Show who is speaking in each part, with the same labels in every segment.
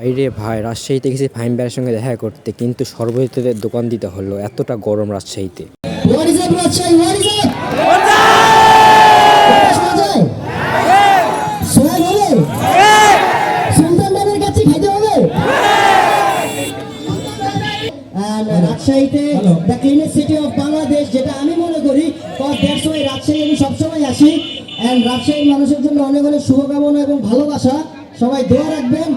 Speaker 1: আইরে ভাই রাজশাহীতে গেছি ফাইম ভাইয়ের সঙ্গে দেখা করতে কিন্তু সর্বহিতের দোকান দিতে হলো এতটা গরম রাজশাহীতে?
Speaker 2: রাজশাহীতে the cleanest city of Bangladesh যেটা আমি মনে করি দ্যাটস ওয়াই রাজশাহী আমি সবসময় আসি। অ্যান্ড রাজশাহীর মানুষের জন্য অনেক অনেক শুভকামনা এবং ভালোবাসা। সবাই দোয়া রাখবেন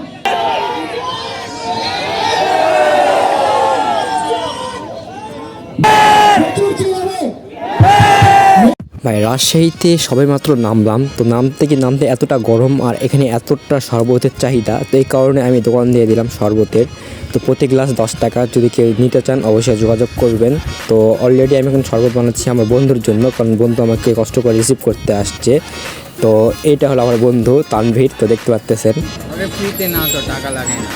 Speaker 2: প্রচুর চিনাবে
Speaker 1: ভাই রাজশাহীতে সবে মাত্র নামলাম। তো নামতে কি নামতে এতটা গরম আর এখানে এতটা শরবতের চাহিদা তো এই কারণে আমি দোকান দিয়ে দিলাম শরবতের। তো প্রতি গ্লাস দশ টাকা যদি কেউ নিতে চান অবশ্যই যোগাযোগ করবেন। তো অলরেডি আমি এখন শরবত বানাচ্ছি আমার বন্ধুর জন্য কারণ বন্ধু আমাকে কষ্ট করে রিসিভ করতে আসছে। তো এইটা হলো আমার বন্ধু তানভীর তো দেখতে পাচ্তেছেন।
Speaker 3: ফ্রিতে না তো টাকা লাগে না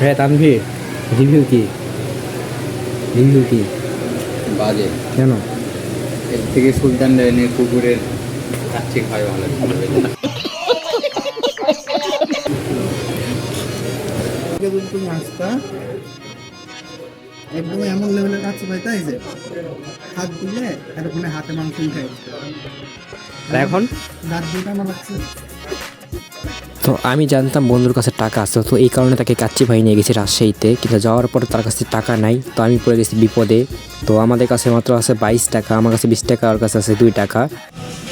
Speaker 1: হ্যাঁ তানভীর রিভিউ কি? রিভিউ কি?
Speaker 3: বাজে।
Speaker 1: কেন?
Speaker 3: এর থেকে সুলতান রেনের কুকুরের কাছে খাওয়া ভালো।
Speaker 4: কিন্তু মাছটা একদম এমন লেভেলের কাছে ভাই তাই যে? হাত দিলে এতক্ষণে হাতে মাংস উঠে
Speaker 1: এখন?
Speaker 4: দাঁত দুটা আমার লাগছে।
Speaker 1: তো আমি জানতাম বন্ধুর কাছে টাকা আছে, তো এই কারণে তাকে কাচ্চি ভাই নিয়ে গেছি রাজশাহীতে। কিন্তু যাওয়ার পরে তার কাছে টাকা নাই, তো আমি পড়ে গেছি বিপদে। তো আমাদের কাছে মাত্র আছে বাইশ টাকা, আমার কাছে বিশ টাকা, ওর কাছে আছে দুই টাকা।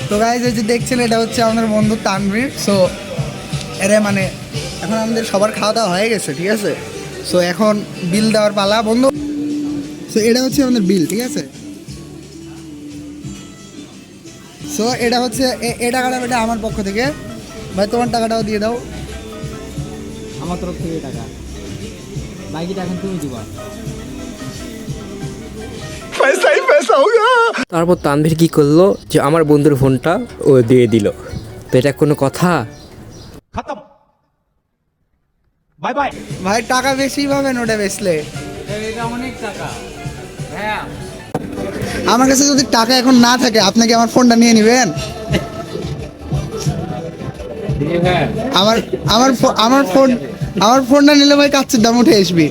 Speaker 4: তো গাইজ এই যে দেখছেন, এটা হচ্ছে আমাদের বন্ধু তানভীর। সো এরে মানে এখন আমাদের সবার খাওয়া দাওয়া হয়ে গেছে, ঠিক আছে? সো এখন বিল দেওয়ার পালা, বন্ধু। সো এটা হচ্ছে আমাদের বিল ঠিক আছে? সো এটা হচ্ছে, এ- এই টাকাটা এটা আমার পক্ষ থেকে। ভাই তোমার টাকাটাও দিয়ে দাও।
Speaker 3: আমার তরফ থেকে টাকা। বাকিটা এখন তুমি দিবা।
Speaker 1: তারপর তানভীর কি করল? যে আমার বন্ধুর ফোনটা ও দিয়ে দিল। তো এটা কোনো কথা?
Speaker 4: ভাই টাকা বেশি পাবেন ওটা বেচলে?
Speaker 3: এটা অনেক টাকা। হ্যাঁ।
Speaker 4: আমার কাছে যদি টাকা এখন না থাকে আপনাকে আমার ফোনটা নিয়ে নেবেন? আমার আমার আমার ফোন আমার ফোনটা নিলে ভাই কাচ্ছের দাম উঠে আসবি।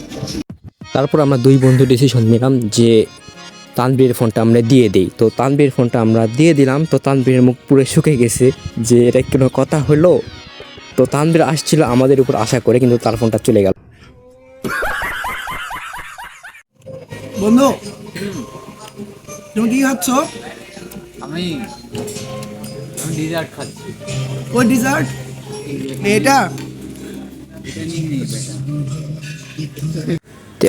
Speaker 1: তারপর আমরা দুই বন্ধু ডিসিশন নিলাম যে তানবীরের ফোনটা আমরা দিয়ে দিই। তো তানবীরের ফোনটা আমরা দিয়ে দিলাম। তো তানবীরের মুখ পুরো শুকে গেছে যে এটা কোনো কথা হলো? তো তানবীর আসছিল আমাদের উপর আশা করে কিন্তু তার ফোনটা চলে গেল।
Speaker 4: বন্ধু তুমি কি খাচ্ছ?
Speaker 3: আমি আমি ডিজার্ট খাচ্ছি।
Speaker 4: ডিজার্ট এটা?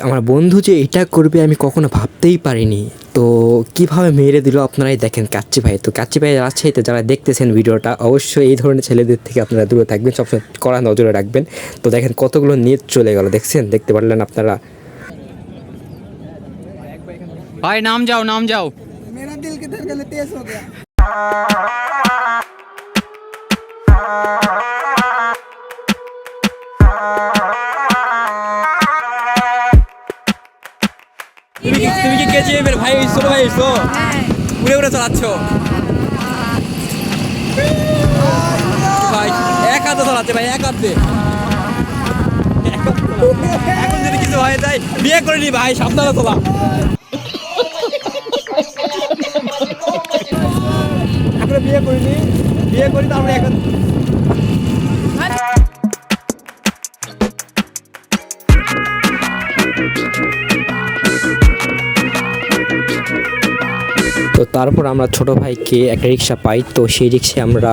Speaker 1: আমার বন্ধু যে এটা করবে আমি কখনো ভাবতেই পারিনি। তো কীভাবে মেরে দিল আপনারাই দেখেন কাচ্চি ভাই। তো কাচ্চি ভাই রাজশাহীতে যারা দেখতেছেন ভিডিওটা অবশ্যই এই ধরনের ছেলেদের থেকে আপনারা দূরে থাকবেন সবসময় কড়া নজরে রাখবেন। তো দেখেন কতগুলো নেট চলে গেল দেখছেন? দেখতে পারলেন আপনারা।
Speaker 3: ভাই নাম যাও নাম যাও।
Speaker 4: মেরা দিল কে
Speaker 1: তেজ হয়ে গেল। এর ভাই হইছো ভাই হইছো উড়ে উড়ে চালাচ্ছ। ভাই, এক হাতে চালাচ্ছে, ভাই, এক হাতে। এখন যদি কিছু হয়ে যায় বিয়ে করে নি, ভাই, সাবধানে চলা। এখন বিয়ে করিনি, বিয়ে করি তারপরে এখন তারপর আমরা ছোট ভাইকে একটা রিক্সা পাই। তো সেই রিক্সায় আমরা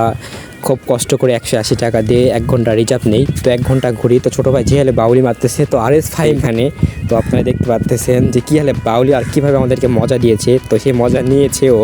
Speaker 1: খুব কষ্ট করে একশো আশি টাকা দিয়ে এক ঘণ্টা রিজার্ভ নেই। তো এক ঘণ্টা ঘুরি। তো ছোটো ভাই যে হালে বাউলি মারতেছে, তো আর এস ফাইভ এখানে। তো আপনারা দেখতে পাচ্ছেন যে কী হালে বাউলি আর কীভাবে আমাদেরকে মজা দিয়েছে। তো সেই মজা নিয়েছে ও।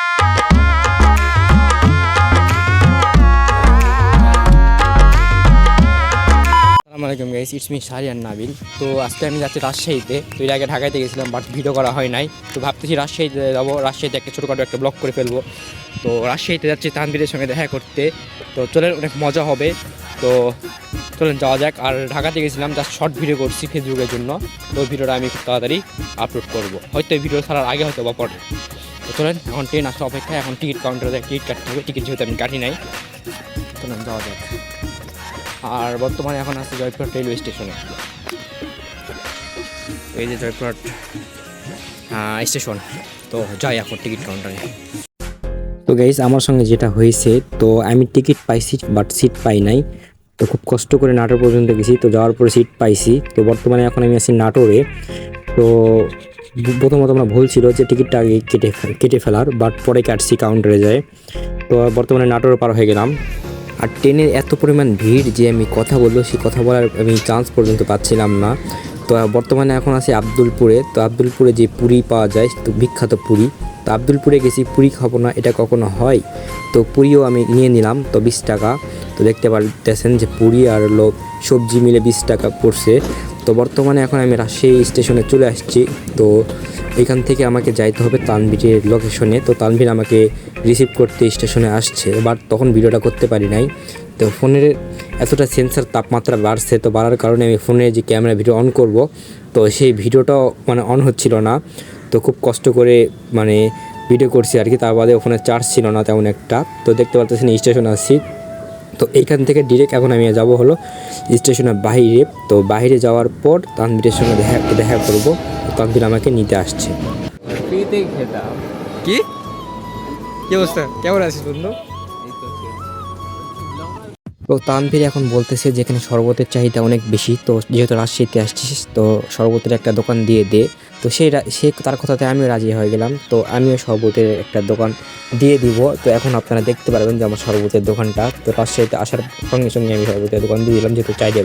Speaker 1: আসসালামু আলাইকুম guys it's me Shahriyan Nabil. তো আজকে আমি যাচ্ছি রাজশাহীতে। তো এর আগে ঢাকাতে গেছিলাম বাট ভিডিও করা হয় নাই। তো ভাবতেছি রাজশাহীতে যাব, রাজশাহীতে একটা ছোটোখাটো একটা ব্লগ করে ফেলব। তো রাজশাহীতে যাচ্ছি তানবীরের সঙ্গে দেখা করতে। তো চলেন, অনেক মজা হবে। তো চলেন, যাওয়া যাক। আর ঢাকাতে গেছিলাম জাস্ট শর্ট ভিডিও করছি ফেসবুকের জন্য। তো ভিডিওটা আমি খুব তাড়াতাড়ি আপলোড করব। হয়তো ভিডিও ছাড়ার আগে হয়তো বা পরে। তো চলেন, এখন ট্রেন আসা অপেক্ষা এখন টিকিট কাউন্টারে টিকিট কাটতে হবে। টিকিট যেহেতু আমি কাটি নাই। চলেন, যাওয়া যাক। আর বর্তমানে এখন আছে জয়পুরহাট রেলওয়ে স্টেশনে। এই যে জয়পুরহাট স্টেশন, তো যাই এখন টিকিট কাউন্টারে। তো গাইজ আমার সঙ্গে যেটা হয়েছে, তো আমি টিকিট পাইছি বাট সিট পাই নাই। তো খুব কষ্ট করে নাটোর পর্যন্ত গেছি, তো যাওয়ার পরে সিট পাইছি। তো বর্তমানে এখন আমি আছি নাটোরে। তো প্রথমত আমরা ভুল ছিল যে টিকিটটা আগে কেটে কেটে ফেলার বাট পরে কাটছি কাউন্টারে যায়। তো বর্তমানে নাটোরে পার হয়ে গেলাম। আর ট্রেনের এত পরিমাণ ভিড় যে আমি কথা বলব, সেই কথা বলার আমি চান্স পর্যন্ত পাচ্ছিলাম না। তো বর্তমানে এখন আছি আব্দুলপুরে। তো আব্দুলপুরে যে পুরি পাওয়া যায়, তো বিখ্যাত পুরি। তো আব্দুলপুরে গেছি, পুরি খাব না, এটা কখনো হয়? তো পুরিও আমি নিয়ে নিলাম, তো বিশ টাকা। তো দেখতে পারতেছেন যে পুরি আর হলো সবজি মিলে বিশ টাকা পড়ছে। তো বর্তমানে এখন আমি রাজশাহী স্টেশনে চলে আসছি। তো এখান থেকে আমাকে যাইতে হবে তানভীরের লোকেশনে তো তানভীর আমাকে রিসিভ করতে স্টেশনে আসছে। বাট তখন ভিডিওটা করতে পারি নাই। তো ফোনের এতটা সেন্সার তাপমাত্রা বাড়ছে, তো বাড়ার কারণে আমি ফোনে যে ক্যামেরা ভিডিও অন করব, তো সেই ভিডিওটাও মানে অন হচ্ছিল না। তো খুব কষ্ট করে মানে ভিডিও করছি আর কি। তার বাদে ওখানে চার্জ ছিল না তেমন একটা। তো দেখতে পারতেছেন স্টেশনে আসছি তো এইখান থেকে ডিরেক্ট এখন আমি যাব হলো স্টেশনের বাইরে তো বাইরে যাওয়ার পর তানভীরের সঙ্গে দেখা দেখা করব। তানভীর আমাকে নিতে আসছে। কি? কি অবস্থা? কেমন আছিস বন্ধু।
Speaker 3: তো
Speaker 1: তানভীর এখন বলতেছে যেখানে শরবতের চাহিদা অনেক বেশি। তো যেহেতু রাজশাহীতে আসছিস তো শরবতের একটা দোকান দিয়ে দে। তো সেই সে তার কথাতে আমিও রাজি হয়ে গেলাম। তো আমিও শরবতের একটা দোকান দিয়ে দিব। তো এখন আপনারা দেখতে পারবেন যে আমার শরবতের দোকানটা। তো তার রাজশাহীতে আসার সঙ্গে সঙ্গে আমি শরবতের দোকান দিয়ে দিলাম, যেহেতু চাহিদা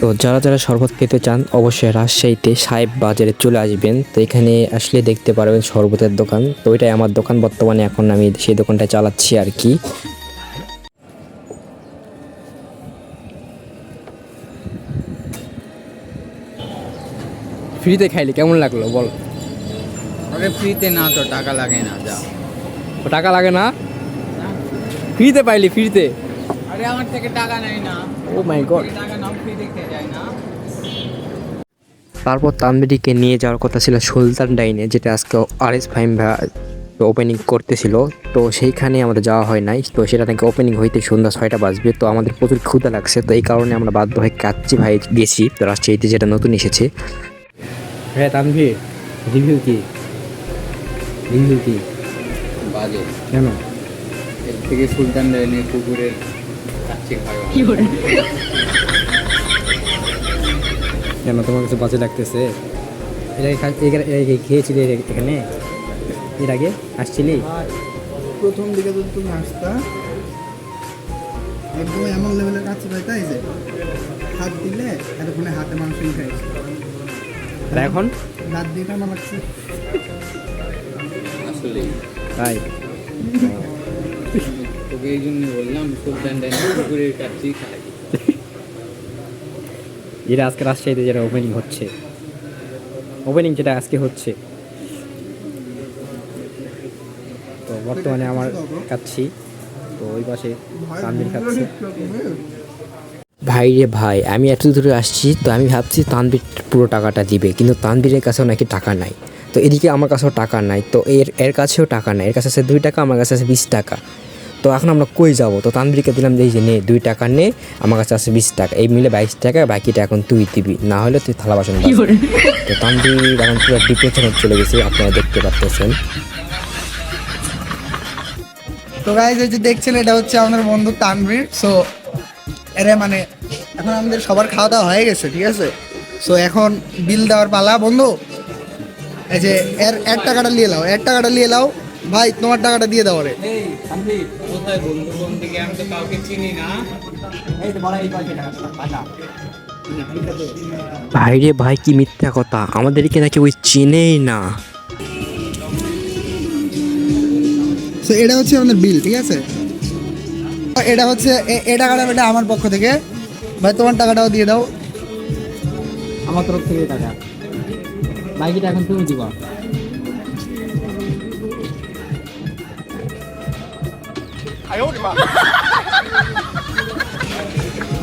Speaker 1: তো যারা যারা শরবত খেতে চান অবশ্যই রাজশাহীতে সাহেব বাজারে চলে আসবেন। তো এখানে আসলে দেখতে পারবেন শরবতের দোকান। তো ওইটাই আমার দোকান বর্তমানে এখন আমি সেই দোকানটা চালাচ্ছি আর কি। ফ্রিতে খাইলে কেমন লাগল বল?
Speaker 3: আরে ফ্রিতে না তো টাকা লাগে না যা
Speaker 1: টাকা লাগে না? ফ্রিতে পাইলি ফ্রিতে?
Speaker 3: আরে আমার থেকে টাকা নেয় না।
Speaker 1: ও মাই গড
Speaker 3: টাকা নাও ফ্রিতে খেয়ে যায় না।
Speaker 1: তারপর তানবিরিকে নিয়ে যাওয়ার কথা ছিল সুলতান ডাইনে যেটা আজকে আর এস ফাইম ওপেনিং করতেছিল। তো সেইখানে আমাদের যাওয়া হয় নাই। তো সেটা নাকি ওপেনিং হইতে সন্ধ্যা ছয়টা বাজবে। তো আমাদের প্রচুর ক্ষুদা লাগছে। তো এই কারণে আমরা বাধ্য হয়ে কাচ্চি ভাই গেছি। তো রাজশাহীতে যেটা নতুন এসেছে। হ্যাঁ তানভীর রিভিউ কি? রিভিউ কি?
Speaker 3: বাজে।
Speaker 1: কেন?
Speaker 3: এর থেকে সুলতান লেনের কুকুরের
Speaker 1: কেন তোমার কাছে বাজে লাগতেছে? এর আগে খেয়েছিলি এখানে? এর আগে আসছিলি?
Speaker 4: প্রথম দিকে যদি তুমি আসতা একদম এমন লেভেলের কাছে পাইতাই যে হাত দিলে এতক্ষণে হাতে মাংস খাইছে
Speaker 1: আর এখন?
Speaker 4: রাত দিয়ে আমার লাগছে
Speaker 3: আসলে
Speaker 1: তাই?
Speaker 3: তোকে এই জন্য বললাম সুলতান কাচ্চি খাই।
Speaker 1: যেটা আজকে রাজশাহীতে যেটা ওপেনিং হচ্ছে। ওপেনিং যেটা আজকে হচ্ছে। তো বর্তমানে আমার খাচ্ছি। তো ওই পাশে তানভীর খাচ্ছে। ভাই রে ভাই আমি এত দূরে আসছি তো আমি ভাবছি তানভীর পুরো টাকাটা দিবে কিন্তু তানভীরের কাছেও নাকি টাকা নাই। তো এদিকে আমার কাছেও টাকা নাই তো এর এর কাছেও টাকা নাই এর কাছে আছে দুই টাকা আমার কাছে আছে বিশ টাকা। তো এখন আমরা কই যাব? তো তানভীরকে দিলাম যে এই যে নে দুই টাকা নে আমার কাছে আছে বিশ টাকা। এই মিলে বাইশ টাকা বাকিটা এখন তুই দিবি। না হলে তুই থালা বাসন। তো তানভীর এখন পুরো ডিপ্রেশনে চলে গেছে আপনারা দেখতে পাচ্ছেন
Speaker 4: তো গাইজ এই যে দেখছেন এটা হচ্ছে আমাদের বন্ধু তানভীর। সো এরে মানে এখন আমাদের সবার খাওয়া দাওয়া হয়ে গেছে ঠিক আছে? সো এখন বিল দেওয়ার পালা। বন্ধু এই যে এর এর টাকাটা নিয়ে নাও এর টাকাটা নিয়ে নাও। ভাই তোমার টাকাটা দিয়ে দাও রে
Speaker 3: এই সন্দীপ কোথায় বন্ধু? কোন দিকে? আমি তো কাউকে চিনি না।
Speaker 1: ভাইরে ভাই কি মিথ্যা কথা? আমাদেরকে নাকি ওই চিনেই না।
Speaker 4: সো এটা হচ্ছে আমাদের বিল ঠিক আছে? এটা হচ্ছে এ- এ টাকাটা এটা আমার পক্ষ থেকে। ভাই তোমার টাকাটাও দিয়ে দাও।
Speaker 3: আমার তরফ থেকে টাকা। বাকিটা এখন তুমি দিবা?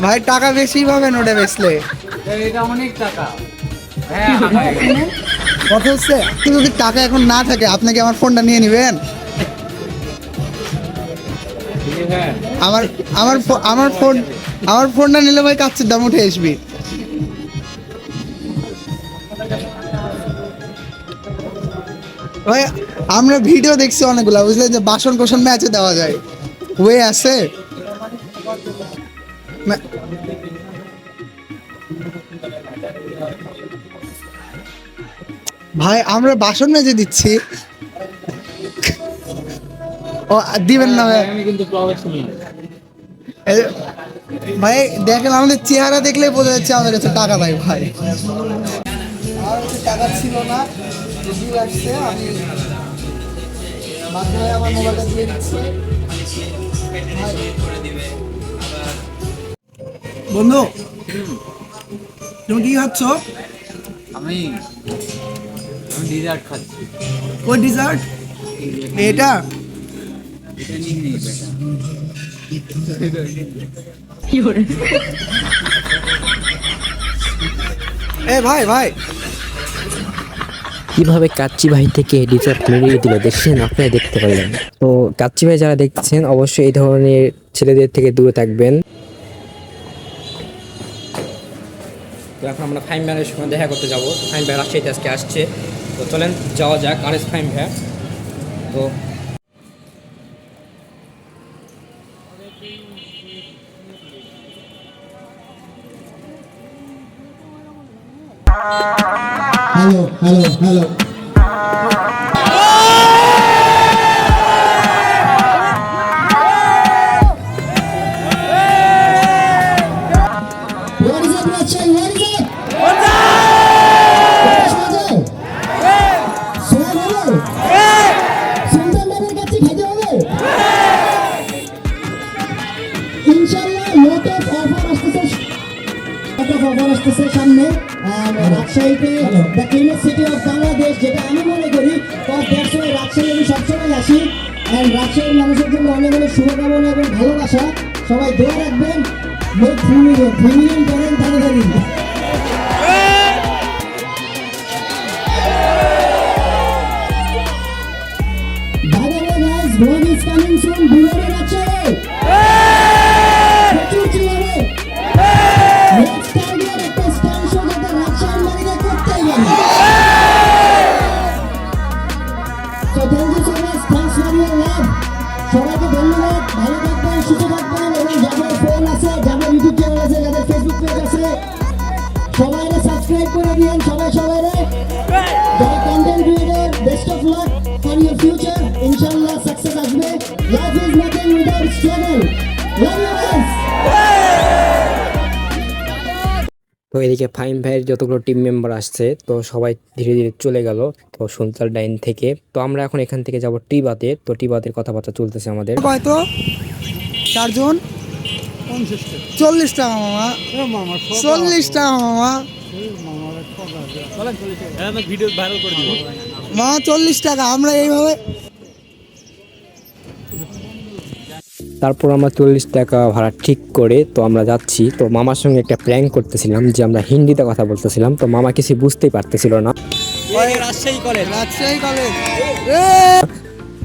Speaker 4: ভাই টাকা বেশি পাবেন ওটা বেচলে।
Speaker 3: এটা অনেক টাকা। হ্যাঁ
Speaker 4: কথা হচ্ছে? যদি টাকা এখন না থাকে? আপনি কি আমার ফোনটা নিয়ে নেবেন? আমার আমার আমার ফোন আমার ফোনটা নিলে ভাই কাচ্ছের দাম উঠে আসবি। ভাই আমরা ভিডিও দেখছি অনেকগুলা বুঝলেন যে বাসন কোসন ম্যাচে দেওয়া যায়। ওয়ে আছে? ভাই, আমরা বাসন মেজে দিচ্ছি। ও, দিবেন না, ভাই। দেখেন, আমাদের চেহারা দেখলে বোঝা যাচ্ছে আমাদের কাছে টাকা নাই, ভাই। কাছে টাকা ছিল না আসছে, আমি বাধ্য আমার মোবাইলটা দিয়ে দিচ্ছি। বন্ধু তুমি কি খাচ্ছ?
Speaker 3: আমি আমি ডিজার্ট খাচ্ছি।
Speaker 4: ওই ডিজার্ট এটা? এ ভাই ভাই।
Speaker 1: কীভাবে কাচ্চি ভাই থেকে ডিফেক্ট মেরিয়ে দিল? দেখছেন আপনারা দেখতে পারলেন। তো কাচ্চি ভাই যারা দেখছেন, অবশ্যই এই ধরনের ছেলেদের থেকে দূরে থাকবেন। তো এখন আমরা ফাইম ভাইয়ের সঙ্গে দেখা করতে যাব। ফাইম ভাই রাজশাহীতে আজকে আসছে। তো চলেন, যাওয়া যাক আর এস ফাইম ভাই। তো
Speaker 2: খাইতে হবে? ইনশাল্লাহ lot of offer আসতেছে সামনে আর রাজশাহীতে the cleanest city of Bangladesh যেটা আমি মনে করি দ্যাটস ওয়াই রাজশাহী আমি সবসময় আসি। অ্যান্ড রাজশাহীর মানুষের জন্য অনেক অনেক শুভকামনা এবং ভালোবাসা। সবাই দোয়া রাখবেন। মোট থ্রি মিলিয়ন থ্রি করেন তাড়াতাড়ি করে দিন সবাই সবাইরে যারা content creator best of luck for your future ইনশাআল্লাহ সাকসেস আসবে। Life is nothing without struggle love you guys
Speaker 1: তো এদিকে ফাইম ভাইয়ের যতগুলো টিম মেম্বার আসছে তো সবাই ধীরে ধীরে চলে গেল তো সুলতান ডাইন থেকে। তো আমরা এখন এখান থেকে যাব টিবাতে তো টিবাতের কথাবার্তা চলতেছে আমাদের।
Speaker 4: হয়তো চারজন? চল্লিশ টাকা মামা। চল্লিশ টাকা মামা। মামা চল্লিশ টাকা আমরা এইভাবে
Speaker 1: তারপর আমরা চল্লিশ টাকা ভাড়া ঠিক করে তো আমরা যাচ্ছি। তো মামার সঙ্গে একটা প্র্যাঙ্ক করতেছিলাম যে আমরা হিন্দিতে কথা বলতেছিলাম। তো মামা কিছু বুঝতেই পারতেছিল না।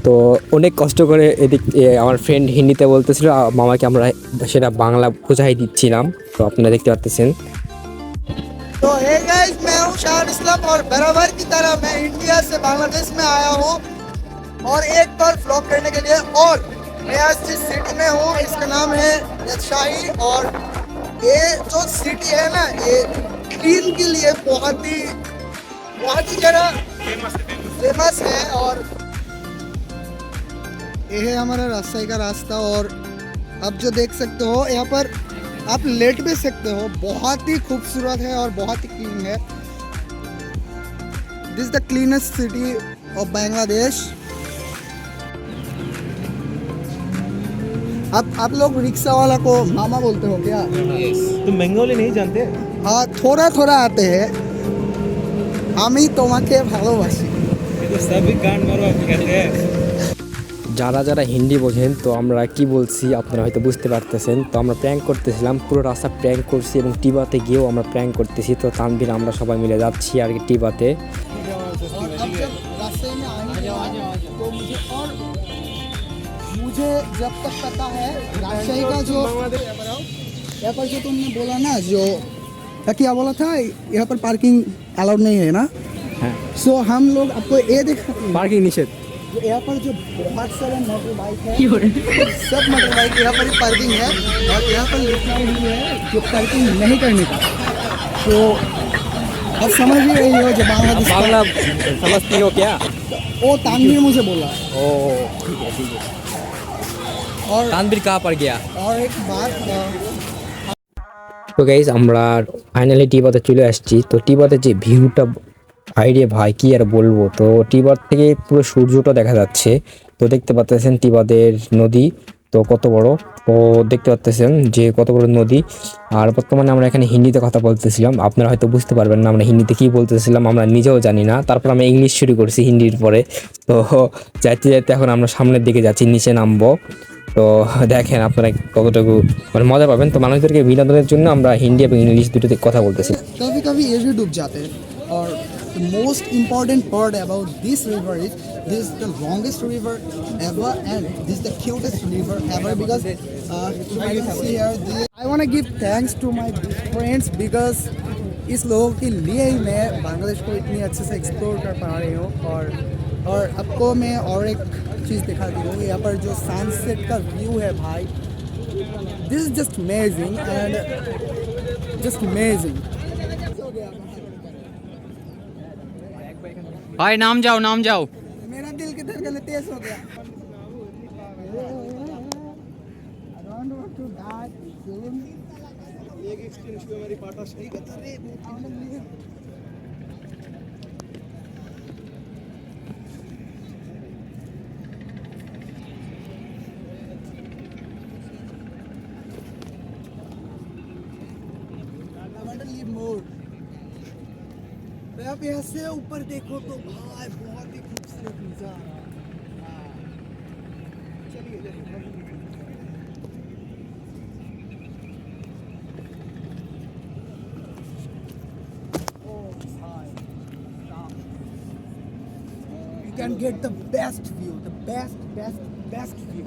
Speaker 1: তো অনেক কষ্ট করে এদিক আমার ফ্রেন্ড হিন্দিতে বলতেছিল মামাকে আমরা সেটা বাংলা বোঝাই দিচ্ছিলাম। তো আপনারা দেখতে পাচ্ছেন
Speaker 4: तो हे गाइस मैं हूँ शाह इस्लाम और बराबर की तरह मैं इंडिया से बांग्लादेश में आया हूँ। और एक बार व्लॉग करने के लिए और मैं आज जिस सिटी में हूँ, इसका नाम है राजशाही और ये जो सिटी है ना, ये क्लीन के लिए बहुत ही बहुत ही ज़्यादा फ़ेमस है। और ये है हमारा राजशाही का रास्ता। और आप जो देख सकते हो, यहाँ पर आप लेट भी सकते हो बहुत ही खूबसूरत है और बहुत ही क्लीन है this the cleanest city of Bangladesh आप आप लोग रिक्शा वाला को मामा बोलते हो क्या
Speaker 5: तुम बंगाली नहीं जानते
Speaker 4: हाँ थोड़ा थोड़ा आते हैं আমি তোমাকে ভালোবাসি
Speaker 5: तो सभी कांड मारो कहते हैं
Speaker 1: যারা যারা হিন্দি বোঝেন তো আমরা কি বলছি আপনারা হয়তো বুঝতে পারতেছেন তো আমরা প্র্যাঙ্ক করতেছিলাম পুরো রাস্তা প্র্যাঙ্ক করছি এবং টিবাতে গিয়েও আমরা প্র্যাঙ্ক করতেছি তো তানভীর আমরা সবাই মিলে যাচ্ছি আর কি টিবাতে
Speaker 4: और अब जब रास्ते में आएंगे तो मुझे और मुझे जब तक पता है राजशाही का जो यहाँ पर जो तुमने बोला ना जो या क्या बोला था यहाँ पर पार्किंग अलाउड नहीं है ना
Speaker 1: हाँ।
Speaker 4: सो हम लोग आपको ये दिखा
Speaker 1: পার্কিং নিষেধ
Speaker 4: जो यहाँ पर जो बहुत सारे मोटर बाइक है सब मोटर बाइक यहाँ पर पार्किंग है और यहाँ पर लिखा हुआ है जो पार्किंग नहीं करने का तो अब समझ ही रही हो जो बांग्लादेश का-
Speaker 1: বাংলা समझती हो क्या
Speaker 4: वो तानवीर मुझे बोला
Speaker 1: ओ
Speaker 4: और
Speaker 1: तानवीर कहाँ पर गया
Speaker 4: और एक बात अ,
Speaker 1: তো গাইজ আমরা ফাইনালি টিবাতে চলে আসছি তো টিবাতে যে ভিউটা আইডিয়া ভাই, কি আর বলব? তো টিবার থেকে পুরো সূর্যটা দেখা যাচ্ছে। তো দেখতে পাচ্ছেন টিবাদের নদী, তো কত বড়? তো দেখতে পাচ্ছেন যে কত বড় নদী। আর বর্তমানে আমরা এখানে হিন্দিতে কথা বলতেছিলাম। আপনারা হয়তো বুঝতে পারবেন না আমরা হিন্দিতে কি বলতেছিলাম, আমরা নিজেও জানি না। তারপর আমরা ইংলিশ শুরু করছি হিন্দির পরে। তো যাইতে যাইতে এখন আমরা সামনের দিকে যাচ্ছি, নিচে নামবো। তো দেখেন আপনারা কতটুকু মানে মজা পাবেন। তো মানুষদেরকে বিনোদনের জন্য আমরা হিন্দি এবং ইংলিশ দুটোতে কথা বলতেছি
Speaker 4: most important part about this river is this is the longest river ever and this is the cutest river ever because uh, I can see here this, I want to give thanks to my friends because इस लोगों के लिए ही मैं बांग्लादेश को इतनी अच्छे से explore कर पा रही हूँ और और आपको मैं और एक चीज़ दिखाती हूँ यहाँ पर जो सनसेट का व्यू है भाई this is just amazing and just amazing
Speaker 3: भाई नाम जाओ नाम जाओ।
Speaker 4: मेरा दिल की धड़कन तेज हो गया। एक एक्सपीरियंस सही बता रहे तो से ऊपर देखो तो भाई बहुत ही खूबसूरत नज़ारा हाँ। चलिए Oh, You get the best view, the best, best, best view.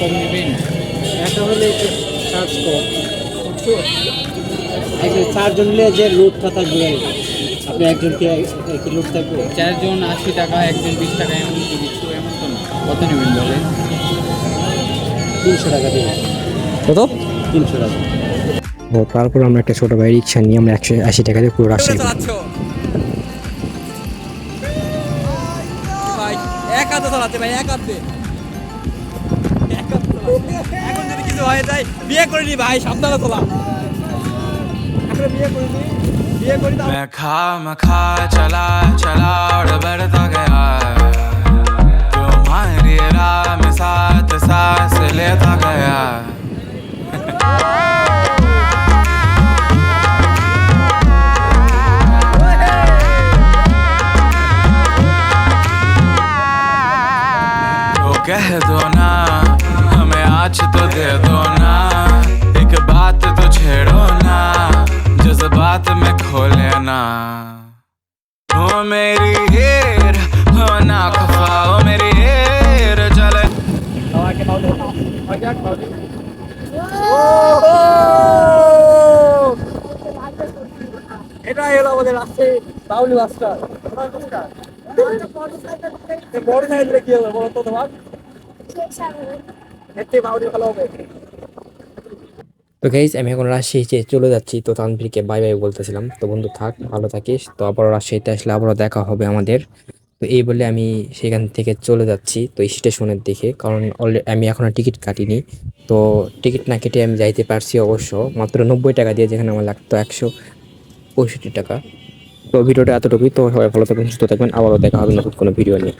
Speaker 3: কম নেবেন।
Speaker 5: একটা হলে চার্জ কম একজন চারজন মিলে যে লোডটা থাকবে আপনি একজনকে একটি লোড থাকবে?
Speaker 3: চারজন আশি টাকা একজন বিশ টাকা এমন কি দিচ্ছ এমন তো না। কত নেবেন বলেন?
Speaker 5: তিনশো টাকা দেবে
Speaker 1: কত?
Speaker 5: তিনশো টাকা।
Speaker 1: ও তারপর আমরা একটা ছোটো ভাই রিক্সা নিয়ে আমরা একশো আশি টাকা দিয়ে পুরো
Speaker 6: ভাই এক হাতে চালাচ্ছে ভাই এক হাতে। এখন যদি কিছু হয়ে যায়, বিয়ে করে নি ভাই, সাবধানে তোলা এখন বিয়ে করে নি বিয়ে করি মাখা
Speaker 7: মাখা खा
Speaker 6: তো
Speaker 1: তো গাইজ আমি এখন রাজশাহীতে চলে যাচ্ছি। তো তানভীরকে বাই বাই বলতেছিলাম। তো বন্ধু, থাক, ভালো থাকিস। তো আবারও রাজশাহীতে আসলে আবারও দেখা হবে আমাদের। তো এই বলে আমি সেখান থেকে চলে যাচ্ছি, তো স্টেশনের দিকে। কারণ অলরেডি আমি এখনও টিকিট কাটিনি। তো টিকিট না কেটে আমি যাইতে পারছি অবশ্য। মাত্র নব্বই টাকা দিয়ে যেখানে আমার লাগতো একশো পঁয়ষট্টি টাকা। তো ভিডিওটা এতটুকুই। তো সবাই ভালো থাকবেন, সুস্থ থাকবেন। আবারও দেখা হবে নতুন কোনো ভিডিও নিয়ে।